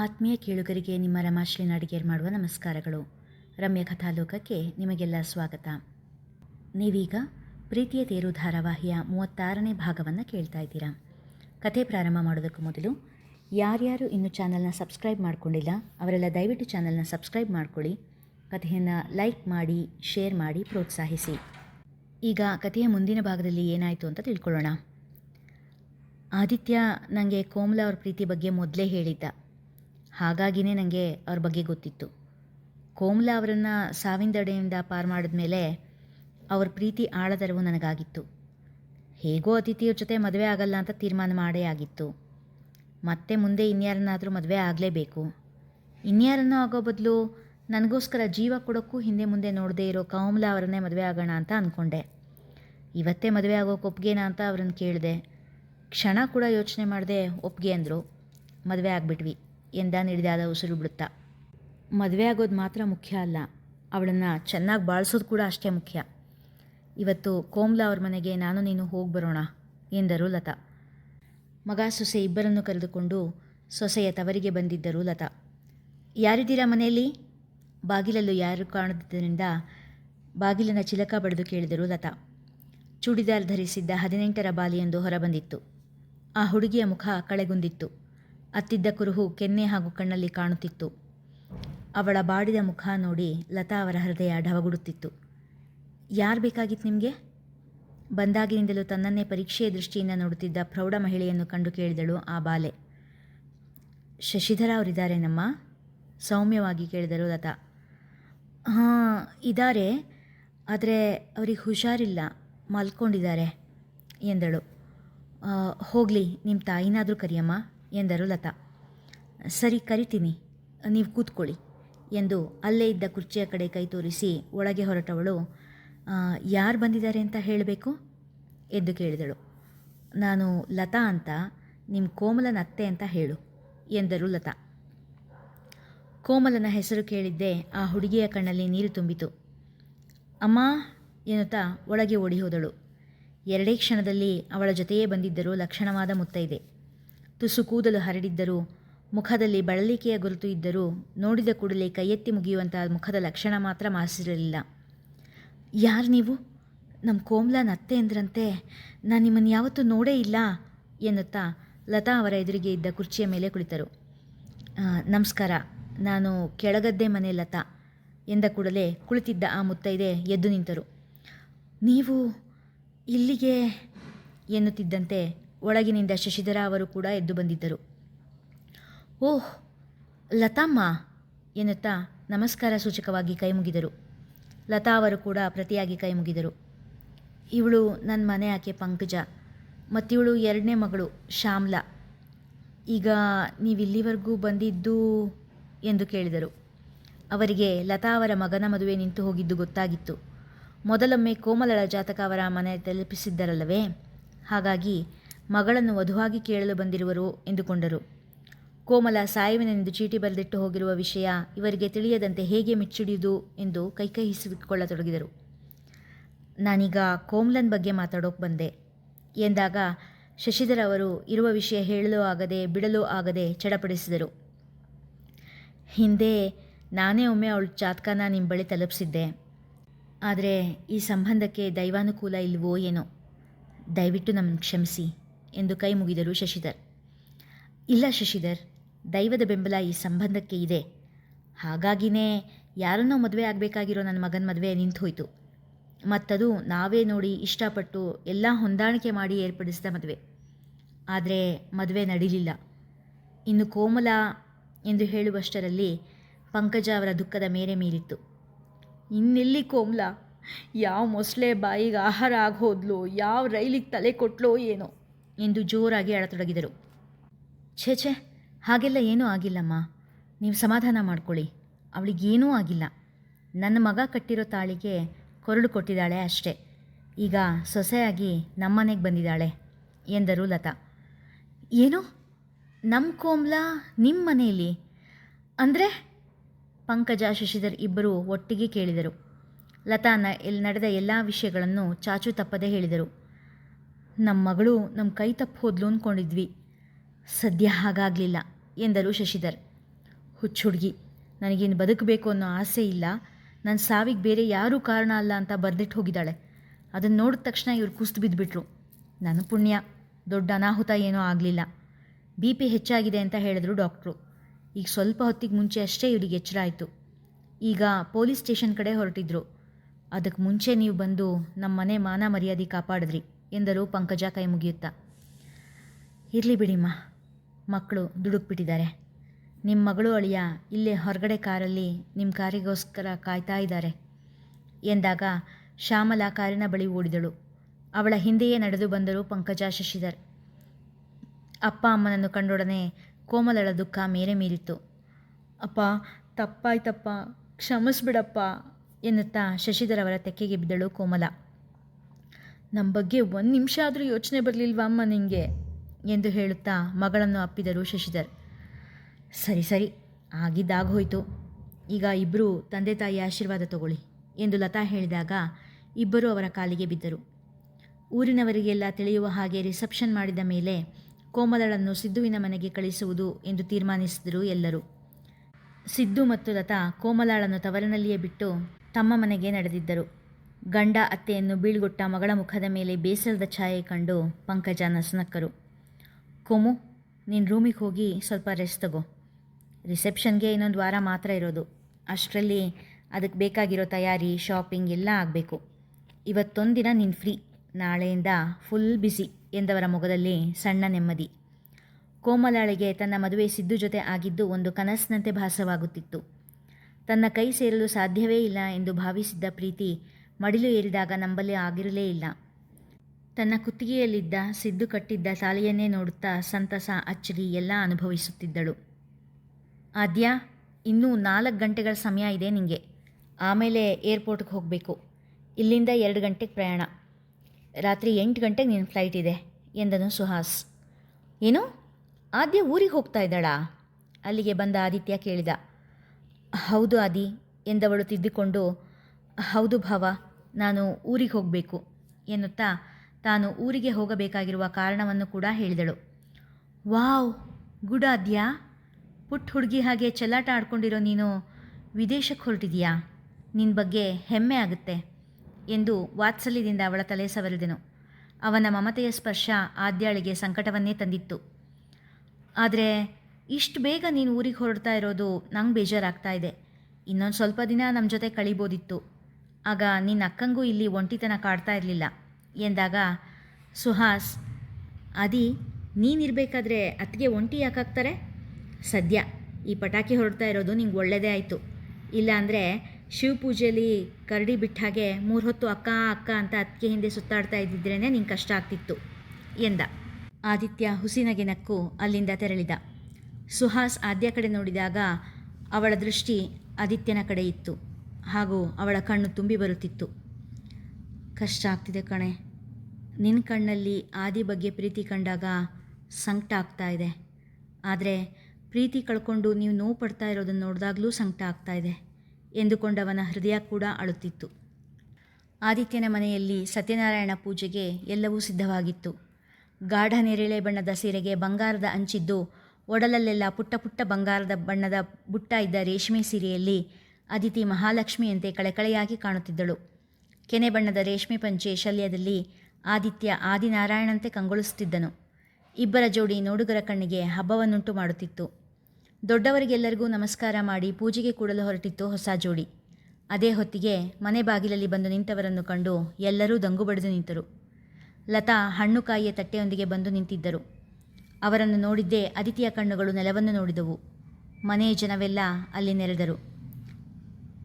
ಆತ್ಮೀಯ ಕೇಳುಗರಿಗೆ ನಿಮ್ಮ ರಮಾಶ್ರೀ ನಾಡಿಗೇರ್ ಮಾಡುವ ನಮಸ್ಕಾರಗಳು. ರಮ್ಯ ಕಥಾಲೋಕಕ್ಕೆ ನಿಮಗೆಲ್ಲ ಸ್ವಾಗತ. ನೀವೀಗ ಪ್ರೀತಿಯ ತೇರು ಧಾರಾವಾಹಿಯ ಮೂವತ್ತಾರನೇ ಭಾಗವನ್ನು ಕೇಳ್ತಾ ಇದ್ದೀರಾ. ಕಥೆ ಪ್ರಾರಂಭ ಮಾಡೋದಕ್ಕೂ ಮೊದಲು ಯಾರ್ಯಾರು ಇನ್ನು ಚಾನಲ್ನ ಸಬ್ಸ್ಕ್ರೈಬ್ ಮಾಡಿಕೊಂಡಿಲ್ಲ, ಅವರೆಲ್ಲ ದಯವಿಟ್ಟು ಚಾನಲ್ನ ಸಬ್ಸ್ಕ್ರೈಬ್ ಮಾಡ್ಕೊಳ್ಳಿ. ಕಥೆಯನ್ನು ಲೈಕ್ ಮಾಡಿ, ಶೇರ್ ಮಾಡಿ, ಪ್ರೋತ್ಸಾಹಿಸಿ. ಈಗ ಕಥೆಯ ಮುಂದಿನ ಭಾಗದಲ್ಲಿ ಏನಾಯಿತು ಅಂತ ತಿಳ್ಕೊಳ್ಳೋಣ. ಆದಿತ್ಯ ನನಗೆ ಕೋಮಲ ಅವ್ರ ಪ್ರೀತಿ ಬಗ್ಗೆ ಮೊದಲೇ ಹೇಳಿದ್ದ. ಹಾಗಾಗಿನೇ ನನಗೆ ಅವ್ರ ಬಗ್ಗೆ ಗೊತ್ತಿತ್ತು. ಕೋಮಲ ಅವರನ್ನು ಸಾವಿಂದಡೆಯಿಂದ ಪಾರು ಮಾಡಿದ್ಮೇಲೆ ಅವ್ರ ಪ್ರೀತಿ ಆಳದರವು ನನಗಾಗಿತ್ತು. ಹೇಗೋ ಅತಿಥಿಯವ್ರ ಜೊತೆ ಮದುವೆ ಆಗಲ್ಲ ಅಂತ ತೀರ್ಮಾನ ಮಾಡೇ ಆಗಿತ್ತು. ಮತ್ತೆ ಮುಂದೆ ಇನ್ಯಾರನ್ನಾದರೂ ಮದುವೆ ಆಗಲೇಬೇಕು. ಇನ್ಯಾರನ್ನೂ ಆಗೋ ಬದಲು ನನಗೋಸ್ಕರ ಜೀವ ಕೊಡೋಕ್ಕೂ ಹಿಂದೆ ಮುಂದೆ ನೋಡದೇ ಇರೋ ಕಮಲ ಅವರನ್ನೇ ಮದುವೆ ಆಗೋಣ ಅಂತ ಅಂದ್ಕೊಂಡೆ ಇವತ್ತೇ ಮದುವೆ ಆಗೋಕೆ ಒಪ್ಗೆನಾ ಅಂತ ಅವ್ರನ್ನ ಕೇಳಿದೆ. ಕ್ಷಣ ಕೂಡ ಯೋಚನೆ ಮಾಡದೆ ಒಪ್ಗೆ ಅಂದರು. ಮದುವೆ ಆಗಿಬಿಟ್ವಿ. ಎಂದ ನಿಡಿದಾದ ಉಸಿರು ಬಿಡುತ್ತಾ. ಮದುವೆ ಆಗೋದು ಮಾತ್ರ ಮುಖ್ಯ ಅಲ್ಲ, ಅವಳನ್ನು ಚೆನ್ನಾಗಿ ಬಾಳಿಸೋದು ಕೂಡ ಅಷ್ಟೇ ಮುಖ್ಯ. ಇವತ್ತು ಕೋಮ್ಲಾ ಅವ್ರ ಮನೆಗೆ ನಾನು ನೀನು ಹೋಗಿ ಬರೋಣ, ಎಂದರು ಲತಾ. ಮಗ ಸೊಸೆ ಇಬ್ಬರನ್ನು ಕರೆದುಕೊಂಡು ಸೊಸೆಯ ತವರಿಗೆ ಬಂದಿದ್ದರು ಲತಾ. ಯಾರಿದ್ದೀರಾ ಮನೆಯಲ್ಲಿ? ಬಾಗಿಲಲ್ಲೂ ಯಾರು ಕಾಣದಿದ್ದರಿಂದ ಬಾಗಿಲಿನ ಚಿಲಕ ಬಡಿದು ಕೇಳಿದರು ಲತಾ. ಚೂಡಿದಾರ್ ಧರಿಸಿದ್ದ ಹದಿನೆಂಟರ ಬಾಲಿಯೊಂದು ಹೊರಬಂದಿತ್ತು. ಆ ಹುಡುಗಿಯ ಮುಖ ಕಳೆಗುಂದಿತ್ತು. ಅತ್ತಿದ್ದ ಕುರುಹು ಕೆನ್ನೆ ಹಾಗೂ ಕಣ್ಣಲ್ಲಿ ಕಾಣುತ್ತಿತ್ತು. ಅವಳ ಬಾಡಿದ ಮುಖ ನೋಡಿ ಲತಾ ಅವರ ಹೃದಯ ಢವಗುಡುತ್ತಿತ್ತು ಯಾರು ಬೇಕಾಗಿತ್ತು ನಿಮಗೆ? ಬಂದಾಗಿನಿಂದಲೂ ತನ್ನನ್ನೇ ಪರೀಕ್ಷೆಯ ದೃಷ್ಟಿಯಿಂದ ನೋಡುತ್ತಿದ್ದ ಪ್ರೌಢ ಮಹಿಳೆಯನ್ನು ಕಂಡು ಕೇಳಿದಳು ಆ ಬಾಲೆ. ಶಶಿಧರ ಅವರಿದ್ದಾರೇನಮ್ಮ ಸೌಮ್ಯವಾಗಿ ಕೇಳಿದರು ಲತಾ. ಹಾಂ ಇದ್ದಾರೆ ಆದರೆ ಅವ್ರಿಗೆ ಹುಷಾರಿಲ್ಲ. ಮಲ್ಕೊಂಡಿದ್ದಾರೆ ಎಂದಳು. ಹೋಗಲಿ ನಿಮ್ಮ ತಾಯಿನಾದರೂ ಕರಿಯಮ್ಮ. ಎಂದರು ಲತಾ. ಸರಿ, ಕರಿತೀನಿ. ನೀವು ಕೂತ್ಕೊಳ್ಳಿ ಎಂದು ಅಲ್ಲೇ ಇದ್ದ ಕುರ್ಚಿಯ ಕಡೆ ಕೈ ತೋರಿಸಿ ಒಳಗೆ ಹೊರಟವಳು ಯಾರು ಬಂದಿದ್ದಾರೆ ಅಂತ ಹೇಳಬೇಕು? ಎಂದು ಕೇಳಿದಳು. ನಾನು ಲತಾ ಅಂತ ನಿಮ್ಮ ಕೋಮಲನ ಅತ್ತೆ ಅಂತ ಹೇಳು, ಎಂದರು ಲತಾ. ಕೋಮಲನ ಹೆಸರು ಕೇಳಿದ್ದೆ ಆ ಹುಡುಗಿಯ ಕಣ್ಣಲ್ಲಿ ನೀರು ತುಂಬಿತು. ಅಮ್ಮ, ಎನ್ನುತ್ತಾ ಒಳಗೆ ಓಡಿ ಹೋದಳು. ಎರಡೇ ಕ್ಷಣದಲ್ಲಿ ಅವಳ ಜೊತೆಯೇ ಬಂದಿದ್ದರು ಲಕ್ಷಣವಾದ ಮುತ್ತೈದೆ ತುಸು ಕೂದಲು ಹರಡಿದ್ದರೂ. ಮುಖದಲ್ಲಿ ಬಳಲಿಕೆಯ ಗುರುತು ಇದ್ದರೂ ನೋಡಿದ ಕೂಡಲೇ ಕೈಯೆತ್ತಿ ಮುಗಿಯುವಂತಹ ಮುಖದ ಲಕ್ಷಣ ಮಾತ್ರ ಮಾಸಿರಲಿಲ್ಲ. ಯಾರು ನೀವು? ನಮ್ಮ ಕೋಮ್ಲಾ ನತ್ತೆ ಎಂದ್ರಂತೆ ನಾನು ನಿಮ್ಮನ್ನು ಯಾವತ್ತೂ ನೋಡೇ ಇಲ್ಲ ಎನ್ನುತ್ತಾ ಲತಾ ಅವರ ಎದುರಿಗೆ ಇದ್ದ ಕುರ್ಚಿಯ ಮೇಲೆ ಕುಳಿತರು. ನಮಸ್ಕಾರ, ನಾನು ಕೆಳಗದ್ದೆ ಮನೆ ಲತಾ ಎಂದ ಕೂಡಲೇ ಕುಳಿತಿದ್ದ ಆ ಮುತ್ತೈದೆ ಎದ್ದು ನಿಂತರು. ನೀವು ಇಲ್ಲಿಗೆ? ಎನ್ನುತ್ತಿದ್ದಂತೆ ಒಳಗಿನಿಂದ ಶಶಿಧರ ಅವರು ಕೂಡ ಎದ್ದು ಬಂದಿದ್ದರು. ಓಹ್, ಲತಾಮ್ಮ ಎನ್ನುತ್ತಾ ನಮಸ್ಕಾರ ಸೂಚಕವಾಗಿ ಕೈ ಮುಗಿದರು. ಲತಾ ಅವರು ಕೂಡ ಪ್ರತಿಯಾಗಿ ಕೈ ಮುಗಿದರು. ಇವಳು ನನ್ನ ಮನೆ ಆಕೆ ಪಂಕಜ, ಮತ್ತಿವಳು ಎರಡನೇ ಮಗಳು ಶ್ಯಾಮ್ಲಾ. ಈಗ ನೀವು ಇಲ್ಲಿವರೆಗೂ ಬಂದಿದ್ದು ಎಂದು ಕೇಳಿದರು. ಅವರಿಗೆ ಲತಾ ಅವರ ಮಗನ ಮದುವೆ ನಿಂತು ಹೋಗಿದ್ದು ಗೊತ್ತಾಗಿತ್ತು. ಮೊದಲೊಮ್ಮೆ ಕೋಮಲಳ ಜಾತಕ ಅವರ ಮನೆ ತಲುಪಿಸಿದ್ದರಲ್ಲವೇ? ಹಾಗಾಗಿ ಮಗಳನ್ನು ವಧುವಾಗಿ ಕೇಳಲು ಬಂದಿರುವರು ಎಂದುಕೊಂಡರು. ಕೋಮಲ ಸಾಯುವಿನೆಂದು ಚೀಟಿ ಬರೆದಿಟ್ಟು ಹೋಗಿರುವ ವಿಷಯ ಇವರಿಗೆ ತಿಳಿಯದಂತೆ ಹೇಗೆ ಮಿಚ್ಚಿಡಿಯುವುದು ಎಂದು ಕೈಕಹಿಸಿಕೊಳ್ಳತೊಡಗಿದರು. ನಾನೀಗ ಕೋಮ್ಲನ್ ಬಗ್ಗೆ ಮಾತಾಡೋಕೆ ಬಂದೆ. ಎಂದಾಗ ಶಶಿಧರ್ ಅವರು ಇರುವ ವಿಷಯ ಹೇಳಲು ಆಗದೆ ಬಿಡಲು ಆಗದೆ ಚಡಪಡಿಸಿದರು. ಹಿಂದೆ ನಾನೇ ಒಮ್ಮೆ ಅವಳ ಜಾತಕನ ನಿಮ್ಮ ಬಳಿ ತಲುಪಿಸಿದ್ದೆ. ಆದರೆ ಈ ಸಂಬಂಧಕ್ಕೆ ದೈವಾನುಕೂಲ ಇಲ್ವೋ ಏನೋ. ದಯವಿಟ್ಟು ನಮ್ಮನ್ನು ಕ್ಷಮಿಸಿ. ಎಂದು ಕೈ ಮುಗಿದರು ಶಶಿಧರ್. ಇಲ್ಲ ಶಶಿಧರ್, ದೈವದ ಬೆಂಬಲ ಈ ಸಂಬಂಧಕ್ಕೆ ಇದೆ. ಹಾಗಾಗಿನೇ ಯಾರನ್ನೋ ಮದುವೆ ಆಗಬೇಕಾಗಿರೋ ನನ್ನ ಮಗನ ಮದುವೆ ನಿಂತು ಹೋಯಿತು ಮತ್ತದು ನಾವೇ ನೋಡಿ ಇಷ್ಟಪಟ್ಟು ಎಲ್ಲ ಹೊಂದಾಣಿಕೆ ಮಾಡಿ ಏರ್ಪಡಿಸಿದ ಮದುವೆ. ಆದರೆ ಮದುವೆ ನಡೀಲಿಲ್ಲ. ಇನ್ನು ಕೋಮಲ ಎಂದು ಹೇಳುವಷ್ಟರಲ್ಲಿ ಪಂಕಜ ಅವರ ದುಃಖದ ಮೇರೆ ಮೀರಿತ್ತು. ಇನ್ನೆಲ್ಲಿ ಕೋಮಲ? ಯಾವ ಮೊಸಳೆ ಬಾಯಿಗೆ ಆಹಾರ ಆಗೋದ್ಲೋ ಯಾವ ರೈಲಿಗೆ ತಲೆ ಕೊಟ್ಲೋ ಏನೋ? ಎಂದು ಜೋರಾಗಿ ಅಳತೊಡಗಿದರು. ಛೇ ಛೇ, ಹಾಗೆಲ್ಲ ಏನೂ ಆಗಿಲ್ಲಮ್ಮ. ನೀವು ಸಮಾಧಾನ ಮಾಡ್ಕೊಳ್ಳಿ. ಅವಳಿಗೇನೂ ಆಗಿಲ್ಲ. ನನ್ನ ಮಗ ಕಟ್ಟಿರೋ ತಾಳಿಗೆ ಕೊರಳು ಕೊಟ್ಟಿದ್ದಾಳೆ ಅಷ್ಟೇ. ಈಗ ಸೊಸೆಯಾಗಿ ನಮ್ಮನೆಗೆ ಬಂದಿದ್ದಾಳೆ ಎಂದರು ಲತಾ. ಏನು? ನಮ್ಮ ಕೋಮ್ಲ ನಿಮ್ಮ ಮನೆಯಲ್ಲಿ? ಅಂದರೆ? ಪಂಕಜ, ಶಶಿಧರ್ ಇಬ್ಬರು ಒಟ್ಟಿಗೆ ಕೇಳಿದರು. ಲತಾನ ಇಲ್ಲಿ ನಡೆದ ಎಲ್ಲ ವಿಷಯಗಳನ್ನು ಚಾಚು ತಪ್ಪದೆ ಹೇಳಿದರು. ನಮ್ಮ ಮಗಳು ನಮ್ಮ ಕೈ ತಪ್ಪು ಹೋದ್ಲು ಅಂದ್ಕೊಂಡಿದ್ವಿ ಸದ್ಯ ಹಾಗಾಗಲಿಲ್ಲ ಎಂದರು ಶಶಿಧರ್. ಹುಚ್ಚು ಹುಡುಗಿ ನನಗೇನು ಬದುಕಬೇಕು ಅನ್ನೋ ಆಸೆ ಇಲ್ಲ. ನನ್ನ ಸಾವಿಗೆ ಬೇರೆ ಯಾರೂ ಕಾರಣ ಅಲ್ಲ ಅಂತ ಬರೆದಿಟ್ಟು ಹೋಗಿದ್ದಾಳೆ. ಅದನ್ನು ನೋಡಿದ ತಕ್ಷಣ ಇವರು ಕುಸ್ತು ಬಿದ್ದುಬಿಟ್ರು ನನ್ನ ಪುಣ್ಯ, ದೊಡ್ಡ ಅನಾಹುತ ಏನೂ ಆಗಲಿಲ್ಲ. ಬಿ ಪಿ ಹೆಚ್ಚಾಗಿದೆ ಅಂತ ಹೇಳಿದ್ರು ಡಾಕ್ಟ್ರು. ಈಗ ಸ್ವಲ್ಪ ಹೊತ್ತಿಗೆ ಮುಂಚೆ ಅಷ್ಟೇ ಇವರಿಗೆ ಎಚ್ಚರ ಆಯಿತು. ಈಗ ಪೊಲೀಸ್ ಸ್ಟೇಷನ್ ಕಡೆ ಹೊರಟಿದ್ರು. ಅದಕ್ಕೆ ಮುಂಚೆ ನೀವು ಬಂದು ನಮ್ಮ ಮನೆ ಮಾನ ಮರ್ಯಾದೆ ಕಾಪಾಡಿದ್ರಿ. ಎಂದರು ಪಂಕಜ ಕೈ ಮುಗಿಯುತ್ತಾ. ಇರಲಿ ಬಿಡಿಮ್ಮ, ಮಕ್ಕಳು ದುಡುಕ್ಬಿಟ್ಟಿದ್ದಾರೆ. ನಿಮ್ಮ ಮಗಳು ಅಳಿಯ ಇಲ್ಲೇ ಹೊರಗಡೆ ಕಾರಲ್ಲಿ ನಿಮ್ಮ ಕಾರಿಗೋಸ್ಕರ ಕಾಯ್ತಾ ಇದ್ದಾರೆ ಎಂದಾಗ ಶ್ಯಾಮಲ ಕಾರಿನ ಬಳಿ ಓಡಿದಳು. ಅವಳ ಹಿಂದೆಯೇ ನಡೆದು ಬಂದರು ಪಂಕಜ ಶಶಿಧರ್. ಅಪ್ಪ ಅಮ್ಮನನ್ನು ಕಂಡೊಡನೆ ಕೋಮಲಳ ದುಃಖ ಮೇರೆ ಮೀರಿತ್ತು. ಅಪ್ಪ, ತಪ್ಪಾಯ್ತಪ್ಪ, ಕ್ಷಮಿಸ್ಬಿಡಪ್ಪ ಎನ್ನುತ್ತಾ ಶಶಿಧರ್ ಅವರ ತೆಕ್ಕೆಗೆ ಬಿದ್ದಳು ಕೋಮಲ. ನಮ್ಮ ಬಗ್ಗೆ ಒಂದು ನಿಮಿಷ ಆದರೂ ಯೋಚನೆ ಬರಲಿಲ್ವಾ ಅಮ್ಮ ನಿಂಗೆ? ಎಂದು ಹೇಳುತ್ತಾ ಮಗಳನ್ನು ಅಪ್ಪಿದರು ಶಶಿಧರ್. ಸರಿ ಸರಿ ಆಗಿದ್ದಾಗೋಯ್ತು ಈಗ ಇಬ್ಬರು ತಂದೆ ತಾಯಿ ಆಶೀರ್ವಾದ ತಗೊಳ್ಳಿ ಎಂದು ಲತಾ ಹೇಳಿದಾಗ ಇಬ್ಬರು ಅವರ ಕಾಲಿಗೆ ಬಿದ್ದರು. ಊರಿನವರಿಗೆಲ್ಲ ತಿಳಿಯುವ ಹಾಗೆ ರಿಸೆಪ್ಷನ್ ಮಾಡಿದ ಮೇಲೆ ಕೋಮಲಳನ್ನು ಸಿದ್ದುವಿನ ಮನೆಗೆ ಕಳಿಸುವುದು ಎಂದು ತೀರ್ಮಾನಿಸಿದರು ಎಲ್ಲರೂ. ಸಿದ್ದು ಮತ್ತು ಲತಾ ಕೋಮಲಾಳನ್ನು ತವರಿನಲ್ಲಿಯೇ ಬಿಟ್ಟು ತಮ್ಮ ಮನೆಗೆ ನಡೆದಿದ್ದರು. ಗಂಡ ಅತ್ತೆಯನ್ನು ಬೀಳ್ಗೊಟ್ಟ ಮಗಳ ಮುಖದ ಮೇಲೆ ಬೇಸರದ ಛಾಯೆ ಕಂಡು ಪಂಕಜ ನಸುನಕ್ಕರು ಕೋಮು, ನೀನು ರೂಮಿಗೆ ಹೋಗಿ ಸ್ವಲ್ಪ ರೆಸ್ಟ್ ತಗೋ. ರಿಸೆಪ್ಷನ್ಗೆ ಇನ್ನೊಂದು ವಾರ ಮಾತ್ರ ಇರೋದು. ಅಷ್ಟರಲ್ಲಿ ಅದಕ್ಕೆ ಬೇಕಾಗಿರೋ ತಯಾರಿ, ಶಾಪಿಂಗ್ ಎಲ್ಲ ಆಗಬೇಕು. ಇವತ್ತೊಂದಿನ ನೀನು ಫ್ರೀ. ನಾಳೆಯಿಂದ ಫುಲ್ ಬಿಸಿ ಎಂದವರ ಮೊಗದಲ್ಲಿ ಸಣ್ಣ ನೆಮ್ಮದಿ. ಕೋಮಲಾಳಿಗೆ ತನ್ನ ಮದುವೆ ಸಿದ್ದು ಜೊತೆ ಆಗಿದ್ದು ಒಂದು ಕನಸಿನಂತೆ ಭಾಸವಾಗುತ್ತಿತ್ತು. ತನ್ನ ಕೈ ಸೇರಲು ಸಾಧ್ಯವೇ ಇಲ್ಲ ಎಂದು ಭಾವಿಸಿದ್ದ ಪ್ರೀತಿ ಮಡಿಲು ಏರಿದಾಗ ನಂಬಲಿ ಆಗಿರಲೇ ಇಲ್ಲ. ತನ್ನ ಕುತ್ತಿಗೆಯಲ್ಲಿದ್ದ ಸಿದ್ದು ಕಟ್ಟಿದ್ದ ಸಾಲೆಯನ್ನೇ ನೋಡುತ್ತಾ ಸಂತಸ, ಅಚ್ಚರಿ ಎಲ್ಲ ಅನುಭವಿಸುತ್ತಿದ್ದಳು. ಆದ್ಯ, ಇನ್ನೂ ನಾಲ್ಕು ಗಂಟೆಗಳ ಸಮಯ ಇದೆ ನಿಮಗೆ ಆಮೇಲೆ ಏರ್ಪೋರ್ಟ್ಗೆ ಹೋಗಬೇಕು. ಇಲ್ಲಿಂದ ಎರಡು ಗಂಟೆಗೆ ಪ್ರಯಾಣ. ರಾತ್ರಿ ಎಂಟು ಗಂಟೆಗೆ ನಿನ್ನ ಫ್ಲೈಟ್ ಇದೆ ಎಂದನು ಸುಹಾಸ್. ಏನು? ಆದ್ಯ ಊರಿಗೆ ಹೋಗ್ತಾ ಇದ್ದಾಳಾ? ಅಲ್ಲಿಗೆ ಬಂದ ಆದಿತ್ಯ ಕೇಳಿದ. ಹೌದು ಆದಿ ಎಂದವಳು ತಿದ್ದಿಕೊಂಡು, ಹೌದು ಭಾವ. ನಾನು ಊರಿಗೆ ಹೋಗಬೇಕು ಎನ್ನುತ್ತಾ ತಾನು ಊರಿಗೆ ಹೋಗಬೇಕಾಗಿರುವ ಕಾರಣವನ್ನು ಕೂಡ ಹೇಳಿದಳು. ವಾವ್, ಗುಡ್ ಆದ್ಯಾ? ಪುಟ್ಟ ಹುಡುಗಿ ಹಾಗೆ ಚೆಲ್ಲಾಟ ಆಡ್ಕೊಂಡಿರೋ ನೀನು ವಿದೇಶಕ್ಕೆ ಹೊರಟಿದೀಯಾ? ನಿನ್ನ ಬಗ್ಗೆ ಹೆಮ್ಮೆ ಆಗುತ್ತೆ ಎಂದು ವಾತ್ಸಲ್ಯದಿಂದ ಅವಳ ತಲೆ ಸವರಿದನು. ಅವನ ಮಮತೆಯ ಸ್ಪರ್ಶ ಆದ್ಯಾಳಿಗೆ ಸಂಕಟವನ್ನೇ ತಂದಿತ್ತು. ಆದರೆ ಇಷ್ಟು ಬೇಗ ನೀನು ಊರಿಗೆ ಹೊರಡ್ತಾ ಇರೋದು ನಂಗೆ ಬೇಜಾರಾಗ್ತಾ ಇದೆ. ಇನ್ನೊಂದು ಸ್ವಲ್ಪ ದಿನ ನಮ್ಮ ಜೊತೆ ಕಳಿಬೋದಿತ್ತು. ಆಗ ನಿನ್ನ ಅಕ್ಕಂಗೂ ಇಲ್ಲಿ ಒಂಟಿತನ ಕಾಡ್ತಾ ಇರಲಿಲ್ಲ. ಎಂದಾಗ, ಸುಹಾಸ್, ಅದಿ, ನೀನಿರಬೇಕಾದ್ರೆ ಅತ್ತಿಗೆ ಒಂಟಿ ಯಾಕಾಗ್ತಾರೆ? ಸದ್ಯ. ಈ ಪಟಾಕಿ ಹೊರಡ್ತಾ ಇರೋದು ನಿಂಗೆ ಒಳ್ಳೆಯದೇ ಆಯಿತು. ಇಲ್ಲಾಂದರೆ ಶಿವಪೂಜೆಯಲ್ಲಿ ಕರಡಿ ಬಿಟ್ಟ ಹಾಗೆ ಮೂರು ಹೊತ್ತು ಅಕ್ಕ ಅಕ್ಕ ಅಂತ ಅತ್ತಿಗೆ ಹಿಂದೆ ಸುತ್ತಾಡ್ತಾ ಇದ್ದಿದ್ರೇ ನಿಂಗೆ ಕಷ್ಟ ಆಗ್ತಿತ್ತು, ಎಂದ. ಆದಿತ್ಯ ಹುಸಿನಗೆ ನಕ್ಕು ಅಲ್ಲಿಂದ ತೆರಳಿದ. ಸುಹಾಸ್ ಆದ್ಯ ಕಡೆ ನೋಡಿದಾಗ ಅವಳ ದೃಷ್ಟಿ ಆದಿತ್ಯನ ಕಡೆ ಇತ್ತು. ಹಾಗೂ ಅವಳ ಕಣ್ಣು ತುಂಬಿ ಬರುತ್ತಿತ್ತು. ಕಷ್ಟ ಆಗ್ತಿದೆ ಕಣೆ. ನಿನ್ನ ಕಣ್ಣಲ್ಲಿ ಆದಿ ಬಗ್ಗೆ ಪ್ರೀತಿ ಕಂಡಾಗ ಸಂಕಟ ಆಗ್ತಾ ಇದೆ. ಆದರೆ ಪ್ರೀತಿ ಕಳ್ಕೊಂಡು ನೀವು ನೋವು ಪಡ್ತಾ ಇರೋದನ್ನು ನೋಡಿದಾಗಲೂ ಸಂಕಟ ಆಗ್ತಾ ಇದೆ ಎಂದುಕೊಂಡವನ ಹೃದಯ ಕೂಡ ಅಳುತ್ತಿತ್ತು. ಆದಿತ್ಯನ ಮನೆಯಲ್ಲಿ ಸತ್ಯನಾರಾಯಣ ಪೂಜೆಗೆ ಎಲ್ಲವೂ ಸಿದ್ಧವಾಗಿತ್ತು. ಗಾಢ ನೇರಳೆ ಬಣ್ಣದ ಸೀರೆಗೆ ಬಂಗಾರದ ಅಂಚಿದ್ದು, ಒಡಲಲ್ಲೆಲ್ಲ ಪುಟ್ಟ ಪುಟ್ಟ ಬಂಗಾರದ ಬಣ್ಣದ ಬುಟ್ಟ ಇದ್ದ ರೇಷ್ಮೆ ಸೀರೆಯಲ್ಲಿ ಅದಿತಿ ಮಹಾಲಕ್ಷ್ಮಿಯಂತೆ ಕಳೆಕಳೆಯಾಗಿ ಕಾಣುತ್ತಿದ್ದಳು. ಕೆನೆ ಬಣ್ಣದ ರೇಷ್ಮೆ ಪಂಚೆ ಶಲ್ಯದಲ್ಲಿ ಆದಿತ್ಯ ಆದಿನಾರಾಯಣಂತೆ ಕಂಗೊಳಿಸುತ್ತಿದ್ದನು. ಇಬ್ಬರ ಜೋಡಿ ನೋಡುಗರ ಕಣ್ಣಿಗೆ ಹಬ್ಬವನ್ನುಂಟು ಮಾಡುತ್ತಿತ್ತು. ದೊಡ್ಡವರಿಗೆಲ್ಲರಿಗೂ ನಮಸ್ಕಾರ ಮಾಡಿ ಪೂಜೆಗೆ ಕೂಡಲು ಹೊರಟಿತ್ತು ಹೊಸ ಜೋಡಿ. ಅದೇ ಹೊತ್ತಿಗೆ ಮನೆ ಬಾಗಿಲಲ್ಲಿ ಬಂದು ನಿಂತವರನ್ನು ಕಂಡು ಎಲ್ಲರೂ ದಂಗು ಬಡಿದು ನಿಂತರು. ಲತಾ ಹಣ್ಣು ಕಾಯಿಯ ತಟ್ಟೆಯೊಂದಿಗೆ ಬಂದು ನಿಂತಿದ್ದರು. ಅವರನ್ನು ನೋಡಿದ್ದೇ ಅದಿತಿಯ ಕಣ್ಣುಗಳು ನೆಲವನ್ನು ನೋಡಿದವು. ಮನೆಯ ಜನವೆಲ್ಲ ಅಲ್ಲಿ ನೆರೆದರು.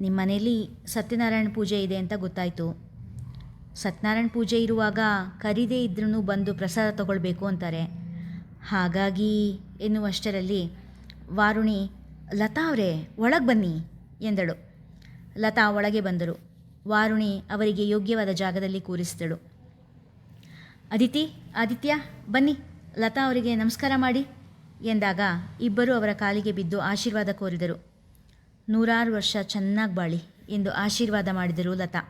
ನಿಮ್ಮ ಮನೆಯಲ್ಲಿ ಸತ್ಯನಾರಾಯಣ ಪೂಜೆ ಇದೆ ಅಂತ ಗೊತ್ತಾಯಿತು. ಸತ್ಯನಾರಾಯಣ ಪೂಜೆ ಇರುವಾಗ ಕರೀದೇ ಇದ್ರೂ ಬಂದು ಪ್ರಸಾದ ತಗೊಳ್ಬೇಕು ಅಂತಾರೆ. ಹಾಗಾಗಿ ಎನ್ನುವಷ್ಟರಲ್ಲಿ ವಾರುಣಿ, ಲತಾ ಅವರೇ, ಒಳಗೆ ಬನ್ನಿ ಎಂದಳು. ಲತಾ ಒಳಗೆ ಬಂದರು. ವಾರುಣಿ ಅವರಿಗೆ ಯೋಗ್ಯವಾದ ಜಾಗದಲ್ಲಿ ಕೂರಿಸಿದಳು. ಅದಿತಿ ಆದಿತ್ಯ, ಬನ್ನಿ, ಲತಾ ಅವರಿಗೆ ನಮಸ್ಕಾರ ಮಾಡಿ ಎಂದಾಗ ಇಬ್ಬರು ಅವರ ಕಾಲಿಗೆ ಬಿದ್ದು ಆಶೀರ್ವಾದ ಕೋರಿದರು. ನೂರಾರು ವರ್ಷ ಚೆನ್ನಾಗಿ ಬಾಳಿ ಎಂದು ಆಶೀರ್ವಾದ ಮಾಡಿದರು ಲತಾ.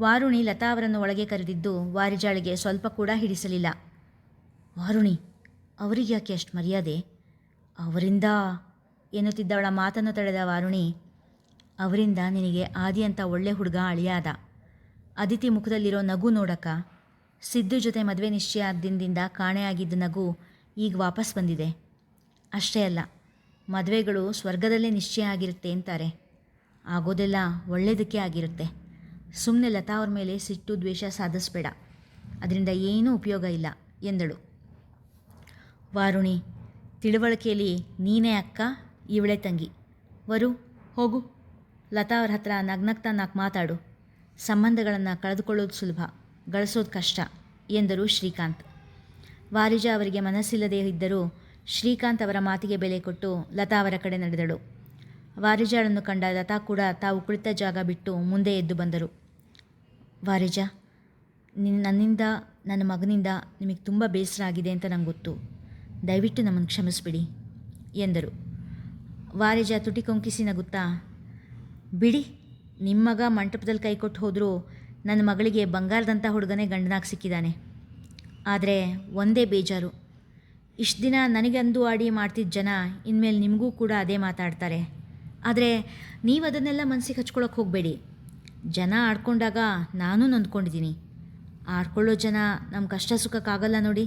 ವಾರುಣಿ ಲತಾ ಅವರನ್ನು ಒಳಗೆ ಕರೆದಿದ್ದು ವಾರಿಜಾಳಿಗೆ ಸ್ವಲ್ಪ ಕೂಡ ಹಿಡಿಸಲಿಲ್ಲ. ವಾರುಣಿ, ಅವರಿಗೆ ಯಾಕೆ ಅಷ್ಟು ಮರ್ಯಾದೆ? ಅವರಿಂದ, ಎನ್ನುತ್ತಿದ್ದವಳ ಮಾತನ್ನು ತಡೆದ ವಾರುಣಿ, ಅವರಿಂದ ನಿನಗೆ ಆದಿ ಅಂತ ಒಳ್ಳೆ ಹುಡುಗ ಅಳಿಯಾದ. ಅದಿತಿ ಮುಖದಲ್ಲಿರೋ ನಗು ನೋಡಕ್ಕ. ಸಿದ್ದು ಜೊತೆ ಮದುವೆ ನಿಶ್ಚಯ ದಿನದಿಂದ ಕಾಣೆಯಾಗಿದ್ದ ನಗು ಈಗ ವಾಪಸ್ ಬಂದಿದೆ. ಅಷ್ಟೇ ಅಲ್ಲ ಮದುವೆಗಳು ಸ್ವರ್ಗದಲ್ಲೇ ನಿಶ್ಚಯ ಆಗಿರುತ್ತೆ ಅಂತಾರೆ. ಆಗೋದೆಲ್ಲ ಒಳ್ಳೆಯದಕ್ಕೆ ಆಗಿರುತ್ತೆ. ಸುಮ್ಮನೆ ಲತಾ ಅವ್ರ ಮೇಲೆ ಸಿಟ್ಟು ದ್ವೇಷ ಸಾಧಿಸ್ಬೇಡ. ಅದರಿಂದ ಏನೂ ಉಪಯೋಗ ಇಲ್ಲ, ಎಂದಳು. ವಾರುಣಿ, ತಿಳುವಳಿಕೆಯಲ್ಲಿ ನೀನೇ ಅಕ್ಕ, ಇವಳೆ ತಂಗಿ. ವರು, ಹೋಗು. ಲತಾ ಅವ್ರ ಹತ್ರ ನಗ್ನಗ್ತಾ ನಾಲ್ಕು ಮಾತಾಡು. ಸಂಬಂಧಗಳನ್ನು ಕಳೆದುಕೊಳ್ಳೋದು ಸುಲಭ, ಗಳಿಸೋದು ಕಷ್ಟ, ಎಂದರು ಶ್ರೀಕಾಂತ್. ವಾರಿಜಾ ಅವರಿಗೆ ಮನಸ್ಸಿಲ್ಲದೇ ಇದ್ದರೂ ಶ್ರೀಕಾಂತ್ ಅವರ ಮಾತಿಗೆ ಬೆಲೆ ಕೊಟ್ಟು ಲತಾ ಅವರ ಕಡೆ ನಡೆದಳು. ವಾರಿಜಾಳನ್ನು ಕಂಡ ಲತಾ ಕೂಡ ತಾವು ಕುಳಿತ ಜಾಗ ಬಿಟ್ಟು ಮುಂದೆ ಎದ್ದು ಬಂದರು. ವಾರಿಜಾ ನಿನ್ನ ನನ್ನಿಂದ, ನನ್ನ ಮಗನಿಂದ ನಿಮಗೆ ತುಂಬ ಬೇಸರ ಆಗಿದೆ ಅಂತ ನಂಗೆ ಗೊತ್ತು. ದಯವಿಟ್ಟು ನಮ್ಮನ್ನು ಕ್ಷಮಿಸ್ಬಿಡಿ, ಎಂದರು. ವಾರಿಜ ತುಟಿ ಕೊಂಕಿಸಿ ನಗುತ್ತಾ, ಬಿಡಿ ನಿಮ್ಮ ಮಗ ಮಂಟಪದಲ್ಲಿ ಕೈ ಕೊಟ್ಟು ಹೋದರೂ ನನ್ನ ಮಗಳಿಗೆ ಬಂಗಾರದಂಥ ಹುಡುಗನೇ ಗಂಡನಾಗಿ ಸಿಕ್ಕಿದ್ದಾನೆ ಆದರೆ ಒಂದೇ ಬೇಜಾರು. ಇಷ್ಟು ದಿನ ನನಗಂದು ಆಡಿ ಮಾಡ್ತಿದ್ದ ಜನ ಇನ್ಮೇಲೆ ನಿಮಗೂ ಕೂಡ ಅದೇ ಮಾತಾಡ್ತಾರೆ. ಆದರೆ ನೀವು ಅದನ್ನೆಲ್ಲ ಮನಸ್ಸಿಗೆ ಹಚ್ಕೊಳಕ್ಕೆ ಹೋಗಬೇಡಿ. ಜನ ಆಡ್ಕೊಂಡಾಗ ನಾನು ನೊಂದ್ಕೊಂಡಿದ್ದೀನಿ ಆಡ್ಕೊಳ್ಳೋ ಜನ ನಮ್ಮ ಕಷ್ಟ ಸುಖಕ್ಕಾಗಲ್ಲ ನೋಡಿ.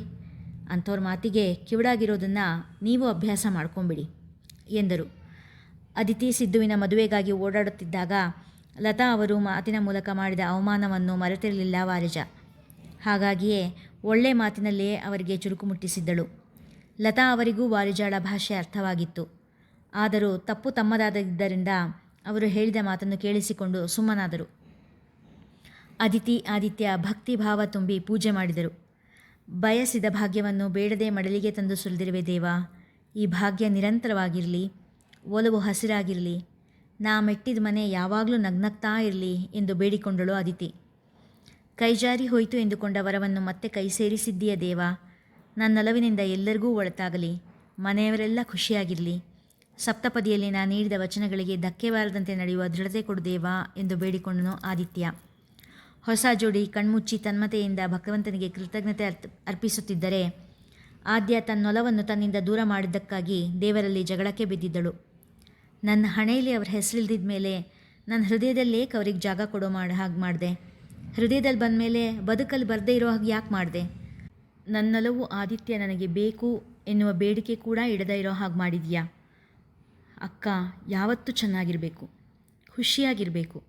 ಅಂಥವ್ರ ಮಾತಿಗೆ ಕಿವಿಡಾಗಿರೋದನ್ನು ನೀವು ಅಭ್ಯಾಸ ಮಾಡ್ಕೊಂಬಿಡಿ, ಎಂದರು. ಅದಿತಿ ಸಿದ್ಧುವಿನ ಮದುವೆಗಾಗಿ ಓಡಾಡುತ್ತಿದ್ದಾಗ ಲತಾ ಅವರು ಮಾತಿನ ಮೂಲಕ ಮಾಡಿದ ಅವಮಾನವನ್ನು ಮರೆತಿರಲಿಲ್ಲ ವಾರಿಜ. ಹಾಗಾಗಿಯೇ ಒಳ್ಳೆ ಮಾತಿನಲ್ಲಿಯೇ ಅವರಿಗೆ ಚುರುಕು ಮುಟ್ಟಿಸಿದ್ದಳು. ಲತಾ ಅವರಿಗೂ ವಾರಿಜಾಳ ಭಾಷೆ ಅರ್ಥವಾಗಿತ್ತು. ಆದರೂ ತಪ್ಪು ತಮ್ಮದಾದದ್ದರಿಂದ ಅವರು ಹೇಳಿದ ಮಾತನ್ನು ಕೇಳಿಸಿಕೊಂಡು ಸುಮ್ಮನಾದರು. ಅದಿತಿ ಆದಿತ್ಯ ಭಕ್ತಿ ಭಾವ ತುಂಬಿ ಪೂಜೆ ಮಾಡಿದರು. ಬಯಸಿದ ಭಾಗ್ಯವನ್ನು ಬೇಡದೆ ಮಡಲಿಗೆ ತಂದು ಸುಲಿದಿರುವೆ ದೇವ, ಈ ಭಾಗ್ಯ ನಿರಂತರವಾಗಿರಲಿ, ಒಲವು ಹಸಿರಾಗಿರಲಿ, ನಾ ಮೆಟ್ಟಿದ ಮನೆ ಯಾವಾಗಲೂ ನಗ್ನಗ್ತಾ ಇರಲಿ ಎಂದು ಬೇಡಿಕೊಂಡಳು ಅದಿತಿ ಕೈಜಾರಿ ಹೋಯಿತು ಎಂದುಕೊಂಡ ವರವನ್ನು ಮತ್ತೆ ಕೈ ಸೇರಿಸಿದ್ದೀಯ ದೇವ ನನ್ನೊಲವಿನಿಂದ ಎಲ್ಲರಿಗೂ ಒಳತಾಗಲಿ ಮನೆಯವರೆಲ್ಲ ಖುಷಿಯಾಗಿರಲಿ. ಸಪ್ತಪದಿಯಲ್ಲಿ ನಾನು ನೀಡಿದ ವಚನಗಳಿಗೆ ಧಕ್ಕೆ ಬಾರದಂತೆ ನಡೆಯುವ ದೃಢತೆ ಕೊಡುದೇವಾ ಎಂದು ಬೇಡಿಕೊಂಡನು ಆದಿತ್ಯ. ಹೊಸ ಜೋಡಿ ಕಣ್ಮುಚ್ಚಿ ತನ್ಮತೆಯಿಂದ ಭಗವಂತನಿಗೆ ಕೃತಜ್ಞತೆ ಅರ್ಪಿಸುತ್ತಿದ್ದರೆ ಆದ್ಯ ತನ್ನೊಲವನ್ನು ತನ್ನಿಂದ ದೂರ ಮಾಡಿದ್ದಕ್ಕಾಗಿ ದೇವರಲ್ಲಿ ಜಗಳಕ್ಕೆ ಬಿದ್ದಿದ್ದಳು. ನನ್ನ ಹಣೆಯಲ್ಲಿ ಅವರ ಹೆಸರಿಲ್ದಿದ ಮೇಲೆ ನನ್ನ ಹೃದಯದಲ್ಲೇ ಅವ್ರಿಗೆ ಜಾಗ ಕೊಡೋ ಮಾಡಿ, ಹಾಗೆ ಮಾಡಿದೆ. ಹೃದಯದಲ್ಲಿ ಬಂದ ಮೇಲೆ ಬದುಕಲ್ಲಿ ಬರದೇ ಇರೋ ಹಾಗೆ ಯಾಕೆ ಮಾಡಿದೆ? ನನ್ನೊಲವು ಆದಿತ್ಯ ನನಗೆ ಬೇಕು ಎನ್ನುವ ಬೇಡಿಕೆ ಕೂಡ ಇಡದೇ ಇರೋ ಹಾಗೆ ಮಾಡಿದ್ಯಾ? ಅಕ್ಕ, ಯಾವತ್ತೂ ಚೆನ್ನಾಗಿರಬೇಕು. ಖುಷಿಯಾಗಿರಬೇಕು.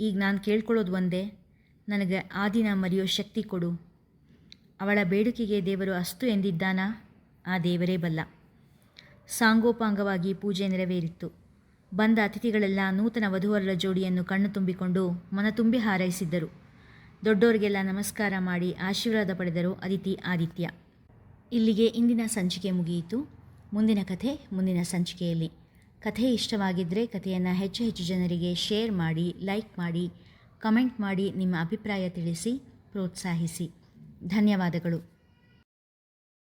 ಈಗ ನಾನು ಕೇಳ್ಕೊಳ್ಳೋದು ಒಂದೇ. ನನಗೆ ಆ ದಿನ ಮರೆಯೋ ಶಕ್ತಿ ಕೊಡು. ಅವಳ ಬೇಡಿಕೆಗೆ ದೇವರು ಅಸ್ತು ಎಂದಿದ್ದಾನಾ? ಆ ದೇವರೇ ಬಲ್ಲ. ಸಾಂಗೋಪಾಂಗವಾಗಿ ಪೂಜೆ ನೆರವೇರಿತ್ತು. ಬಂದ ಅತಿಥಿಗಳೆಲ್ಲ ನೂತನ ವಧುವರರ ಜೋಡಿಯನ್ನು ಕಣ್ಣು ತುಂಬಿಕೊಂಡು ಮನತುಂಬಿ ಹಾರೈಸಿದ್ದರು. ದೊಡ್ಡೋರಿಗೆಲ್ಲ ನಮಸ್ಕಾರ ಮಾಡಿ ಆಶೀರ್ವಾದ ಪಡೆದರು ಅದಿತಿ ಆದಿತ್ಯ. ಇಲ್ಲಿಗೆ ಇಂದಿನ ಸಂಚಿಕೆ ಮುಗಿಯಿತು. ಮುಂದಿನ ಕಥೆ ಮುಂದಿನ ಸಂಚಿಕೆಯಲ್ಲಿ. ಕಥೆ ಇಷ್ಟವಾಗಿದ್ದರೆ ಕಥೆಯನ್ನು ಹೆಚ್ಚು ಹೆಚ್ಚು ಜನರಿಗೆ ಶೇರ್ ಮಾಡಿ, ಲೈಕ್ ಮಾಡಿ, ಕಮೆಂಟ್ ಮಾಡಿ, ನಿಮ್ಮ ಅಭಿಪ್ರಾಯ ತಿಳಿಸಿ, ಪ್ರೋತ್ಸಾಹಿಸಿ. ಧನ್ಯವಾದಗಳು.